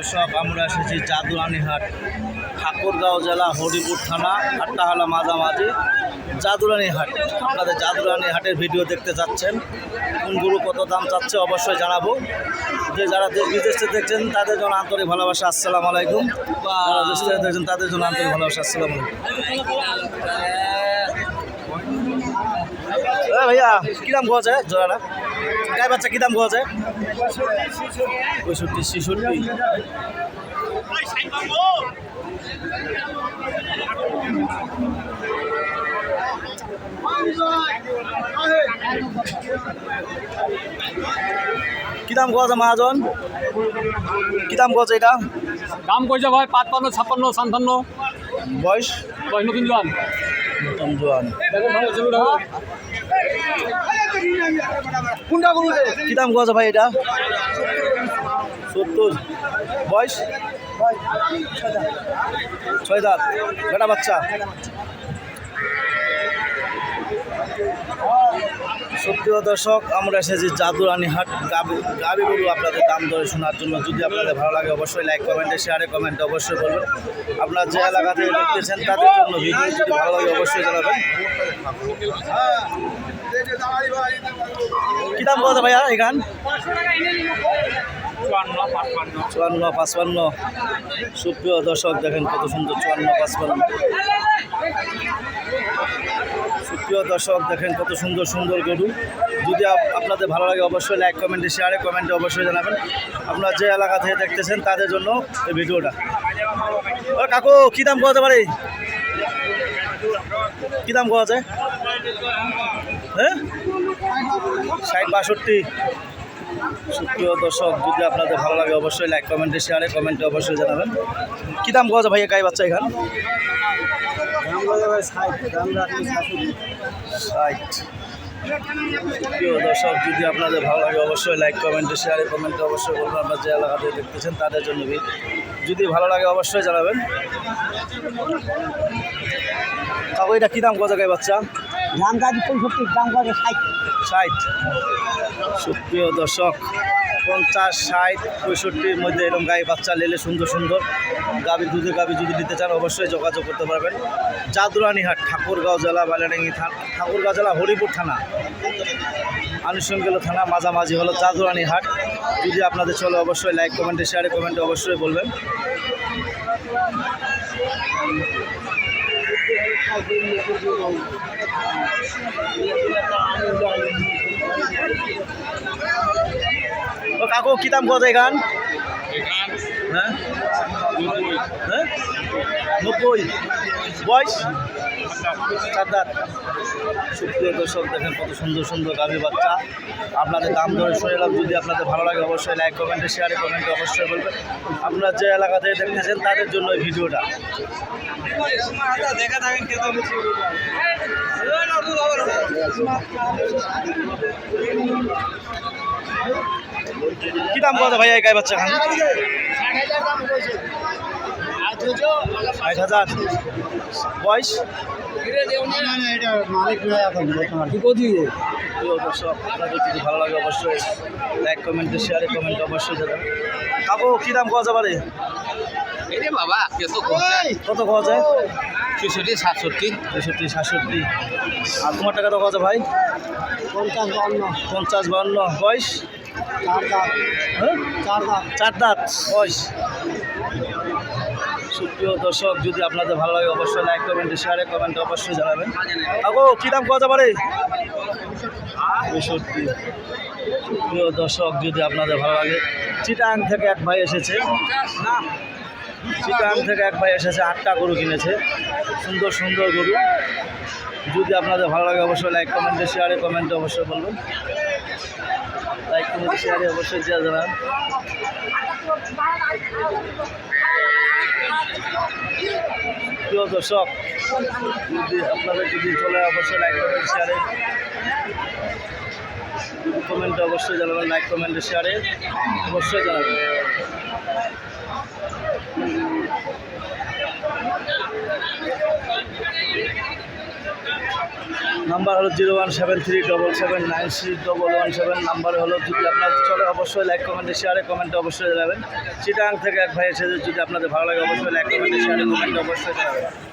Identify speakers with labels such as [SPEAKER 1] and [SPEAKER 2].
[SPEAKER 1] দর্শক, আমরা এসেছি জাদুরানীহাট, ঠাকুরগাঁও জেলা, হরিপুর থানা হাটটা হলো মাঝামাঝি জাদুরানী হাট আপনাদের জাদুরানী হাটের ভিডিও দেখতে চাচ্ছেন কোন গরু কত দাম চাচ্ছে অবশ্যই জানাব। যে যারা দেশ বিদেশ দেখছেন, তাদের জন্য আন্তরিক ভালোবাসা, আসসালামু আলাইকুম। দেখছেন, তাদের জন্য আন্তরিক ভালোবাসা, আসসালামু আলাইকুম। ভাইয়া, কী দাম কোয়া যায়? জোড়াটা গায়ে বাচ্চা কী দাম যায় পঁয়ষট্টি ছেষট্টি। কি দাম মহাজন? কি দাম কোয়া এটা?
[SPEAKER 2] দাম কইছে ভাই পাঁচপান্ন ছাপ্পান্ন সান্তান্ন
[SPEAKER 1] বয়স?
[SPEAKER 2] বয়স নতুন জোয়ান।
[SPEAKER 1] নতুন জোয়ান।
[SPEAKER 2] দেখুন গরু
[SPEAKER 1] কি দাম কোয়া ভাই এটা? সত্তর। বয়স? ছয় দাঁত। বেটা বাচ্চা? সত্যি দর্শক, আমরা এসেছি জাদুরানি হাট গাবি গাবি গরু আপনাদের দাম দরে শোনার জন্য। যদি আপনাদের ভালো লাগে, অবশ্যই লাইক কমেন্টে শেয়ারে কমেন্টে অবশ্যই বলবেন। আপনার যে এলাকা থেকে দেখতেছেন, তাদের জন্য ভিডিও যদি ভালো লাগে, অবশ্যই জানাবেন। কী দাম কথা ভাইয়া এখান চুয়ান্ন, পাঁচপান্ন। সুপ্রিয় দর্শক, দেখেন কত সুন্দর চুয়ান্ন, পাঁচপান্ন। সুপ্রিয় দর্শক, দেখেন কত সুন্দর সুন্দর গরু। যদি আপ- আপনাদের ভালো লাগে অবশ্যই লাইক কমেন্টে শেয়ারে কমেন্টে অবশ্যই জানাবেন। আপনার যে এলাকা থেকে দেখতেছেন তাদের জন্য এই ভিডিওটা। ও কাকু, কী দাম কোয়াতে পারে কী দাম কোয়া যায় হ্যাঁ? ষাট বাষট্টি। সুপ্রিয় দর্শক যদি আপনাদের ভালো লাগে অবশ্যই লাইক কমেন্টে শেয়ারে কমেন্টে অবশ্যই জানাবেন। কী দাম যায় ভাইয়া গাই বাচ্চা এখান? ষাট প্রিয় দর্শক যদি আপনাদের ভালো লাগে অবশ্যই লাইক কমেন্টে শেয়ারে কমেন্টে অবশ্যই বলবেন। আপনার যে এলাকাতে দেখতেছেন তাদের জন্য। যদি ভালো লাগে অবশ্যই জানাবেন। কাকু এটা কী দাম গাই বাচ্চা?
[SPEAKER 3] দাম গাড়ি পঁয়ষট্টি দাম গাড়ি ষাট।
[SPEAKER 1] ষাট। সুপ্রিয় দর্শক, পঞ্চাশ, ষাট, পঁয়ষট্টির মধ্যে এরকম গায়ে বাচ্চা লেলে সুন্দর সুন্দর। গাভী দুধে গাভী যদি নিতে চান, অবশ্যই যোগাযোগ করতে পারবেন। জাদুরানীহাট, ঠাকুরগাঁও জেলা, বালিয়াডাঙ্গি থানা ঠাকুরগাঁও জেলা, হরিপুর থানা। আনুষঙ্গিক থানা, মাঝামাঝি হলো জাদুরানী হাট যদি আপনাদের চলে, অবশ্যই লাইক কমেন্টে শেয়ারে কমেন্টে অবশ্যই বলবেন। কাকু কী দাম কত এখান? হ্যাঁ? হ্যাঁ? নব্বই। বয়স? চার দাঁত সুপ্রিয় দর্শক, দেখেন কত সুন্দর সুন্দর গাভী বাচ্চা। আপনাদের দাম ধরে শুনলাম, যদি আপনাদের ভালো লাগে অবশ্যই লাইক কমেন্টে শেয়ারে কমেন্টে অবশ্যই বলবেন। আপনারা যে এলাকা থেকে দেখতেছেন, তাদের জন্য এই ভিডিওটা। দেখা থাকেন দাম কত ভাইয়া এই বাচ্চা? খান হাজার। ভালো লাগে অবশ্যই লাইক শেয়ারে কমেন্ট অবশ্যই কী দাম যাবে
[SPEAKER 2] কত
[SPEAKER 1] যায়?
[SPEAKER 2] সাতষট্টি।
[SPEAKER 1] তেষট্টি সাতষট্টি টাকা তো ভাই?
[SPEAKER 3] পঞ্চাশ বান্ন
[SPEAKER 1] পঞ্চাশ বান্ন বয়স?
[SPEAKER 3] চার দাঁত।
[SPEAKER 1] বয়স। সুপ্রিয় দর্শক যদি আপনাদের ভালো লাগে অবশ্যই লাইক কমেন্টে শেয়ারে কমেন্টে অবশ্যই জানাবেন। কাকু কী দাম পাওয়া যাবে পঁয়ষট্টি। প্রিয় দর্শক যদি আপনাদের ভালো লাগে চিটাং থেকে এক ভাই এসেছে। চিটাং থেকে এক ভাই এসেছে আটটা গরু কিনেছে। সুন্দর সুন্দর গরু। যদি আপনাদের ভালো লাগে অবশ্যই লাইক কমেন্টে শেয়ারে কমেন্টে অবশ্যই বলবেন। শেয়ারে অবশ্যই যা জানান প্রিয় দর্শক, যদি আপনাদের যদি চলে অবশ্যই লাইক কমেন্ট শেয়ারে কমেন্টে অবশ্যই জানাবেন লাইক কমেন্টে শেয়ারে অবশ্যই জানাবেন। নাম্বার হলো zero one seven three double seven nine six double one seven. Number হলো যদি আপনার চলে, অবশ্যই লাইক কমেন্টে শেয়ারে কমেন্টে অবশ্যই জানাবেন। চিটাং থেকে এক ভাই এসেছে, যদি আপনাদের ভালো লাগে, অবশ্যই লাইক কমেন্টে শেয়ারে কমেন্টে অবশ্যই জানাবেন।